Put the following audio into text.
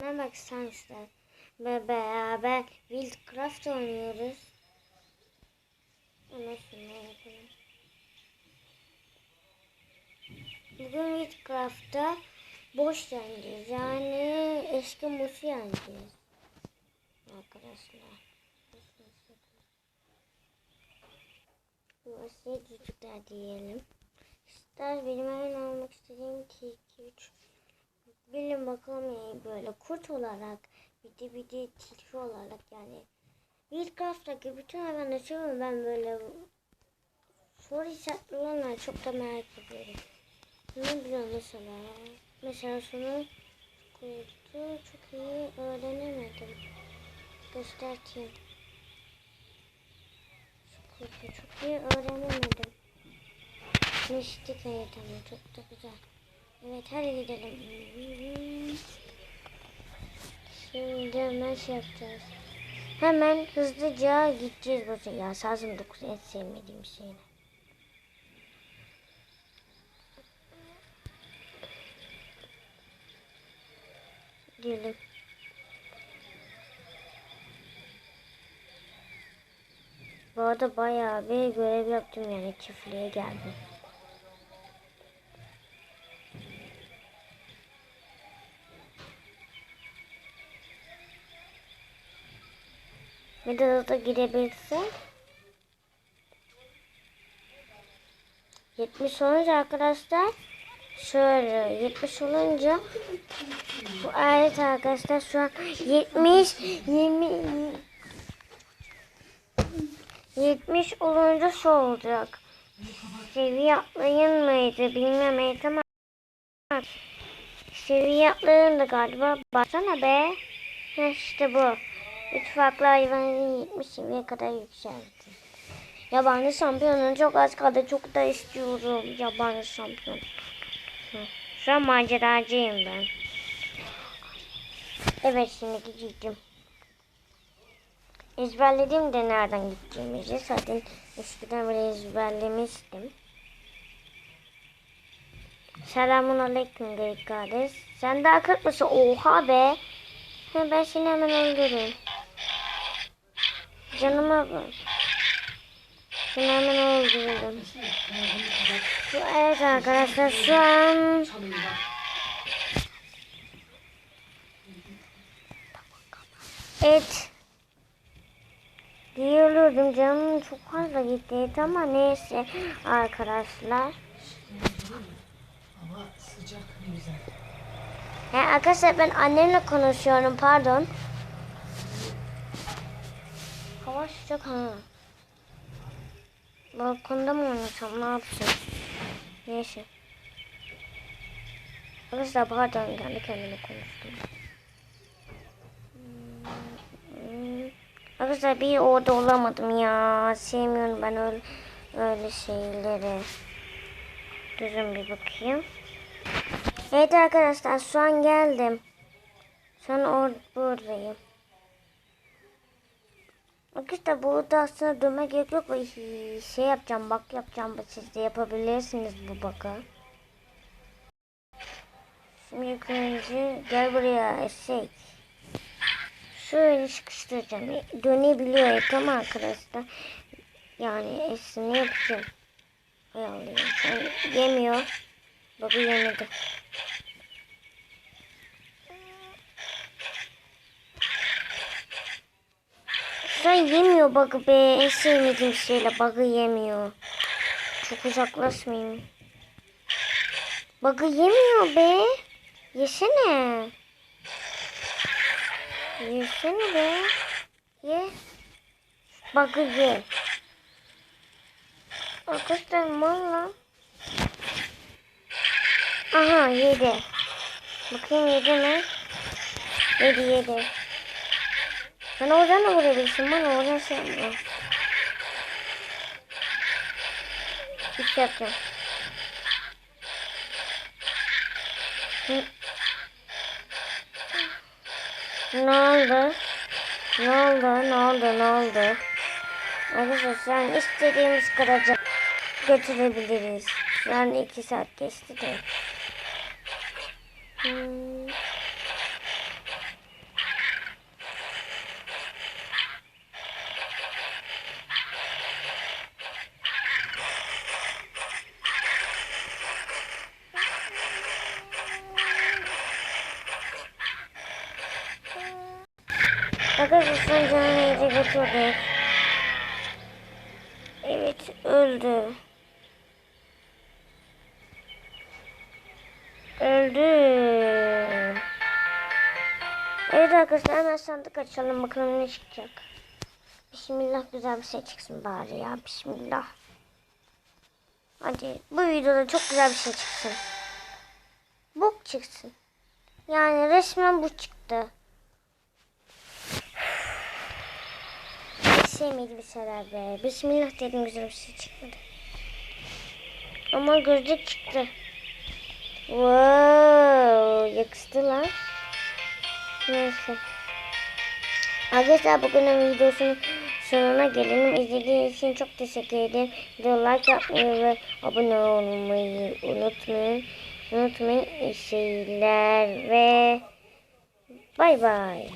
Bak sen işte. Ve beraber Wildcraft oynuyoruz. Ondan sonra yapalım. Bugün Wildcraft'ta boş yeneceğiz. Yani eski musu yeneceğiz. Arkadaşlar. Burası çocuklar diyelim. İster benim hemen almak istediğim 2 2 3 Bilin bakalım böyle kurt olarak bir de bir de tilki olarak yani Wildcraft'taki bütün hayvanları seviyorum ben böyle soru işaretli olanlar çok da merak ediyorum. Ne biliyorum mesela? Mesela şunu kurtu çok iyi öğrenemedim. Göstereyim. Şu kurtu çok iyi öğrenemedim. Mistik evet tamam çok da güzel. Evet hadi gidelim. Şimdi nasıl yapacağız? Hemen hızlıca gideceğiz bu şey. Ya sazım 9 en sevmediğim şey. Gidelim. Bu arada bayağı bir görev yaptım yani çiftliğe geldim. Hızlı gidebilsin. 70 olunca arkadaşlar şöyle 70 olunca bu evet arkadaşlar şu an 70 20 70 olunca şu olacak. Seviye atlayın mıydı bilmem ama seviye atlayın da galiba. Baksana be. İşte bu. Üç farklı hayvanın 70 seviyeye kadar yükseldi. Yabancı şampiyonun çok az kaldı. Çok da istiyorum yabancı şampiyon. Şu an maceracıyım ben. Evet şimdi gideceğim. Ezberledim de nereden gideceğimizi. Zaten eskiden beri ezberlemiştim. Selamun aleyküm geyik kardeş. Sen daha 40 mısın? Oha be. Ha, ben seni hemen öldürürüm. Canıma bak. Seni hemen öldürürüm. Şu, evet arkadaşlar şu an et Diyordum canım çok fazla gitti et ama neyse arkadaşlar. Hava sıcak ne güzel. Yani arkadaşlar ben annemle konuşuyorum pardon. Hava ha. Balkonda mı oynasam ne yapsam? Neyse. Arkadaşlar pardon kendi kendime konuştum. Arkadaşlar bir orada olamadım ya. Sevmiyorum ben öyle, öyle şeyleri. Durun bir bakayım. Evet arkadaşlar şu an geldim. Şu an or buradayım. Arkadaşlar burada aslında durma gerek yok. Şey yapacağım bak yapacağım. Siz de yapabilirsiniz bu bakı. Şimdi ilk gel buraya şey. Şöyle sıkıştıracağım. Dönebiliyor et ama arkadaşlar. Yani esini yapacağım. Ayarlayayım. Yani yemiyor. Baba yemedi. Sen yemiyor bug'ı be. En sevmediğim şeyle bug'ı yemiyor. Çok uzaklaşmayayım. Bug'ı yemiyor be. Yesene. Yesene be. Ye. Bug'ı ye. Arkadaşlar mal lan. Aha yedi. Bakayım yedi mi? Yedi yedi. Sen oradan da vurabilirsin bana oradan yapma. Hiç yapacağım. Ne oldu? Ne oldu? Ne oldu? Ne oldu? Arkadaşlar şu an istediğimiz kadar götürebiliriz. Şu an iki saat geçti de. Hmm. Arkadaşlar canını götürdü. Evet öldü. Öldü. Evet arkadaşlar hemen sandık açalım bakalım ne çıkacak. Bismillah güzel bir şey çıksın bari ya. Bismillah. Hadi bu videoda çok güzel bir şey çıksın. Bok çıksın. Yani resmen bu çıktı. Hiç sevmediğim şeyler be. Bismillah dedim güzel bir şey çıkmadı. Ama gözlük çıktı. Wow, yakıştı lan. Neyse. Arkadaşlar bugünün videosunun sonuna gelelim. İzlediğiniz için çok teşekkür ederim. Video like yapmayı ve abone olmayı unutmayın. Unutmayın. Seyirler ve bay bay.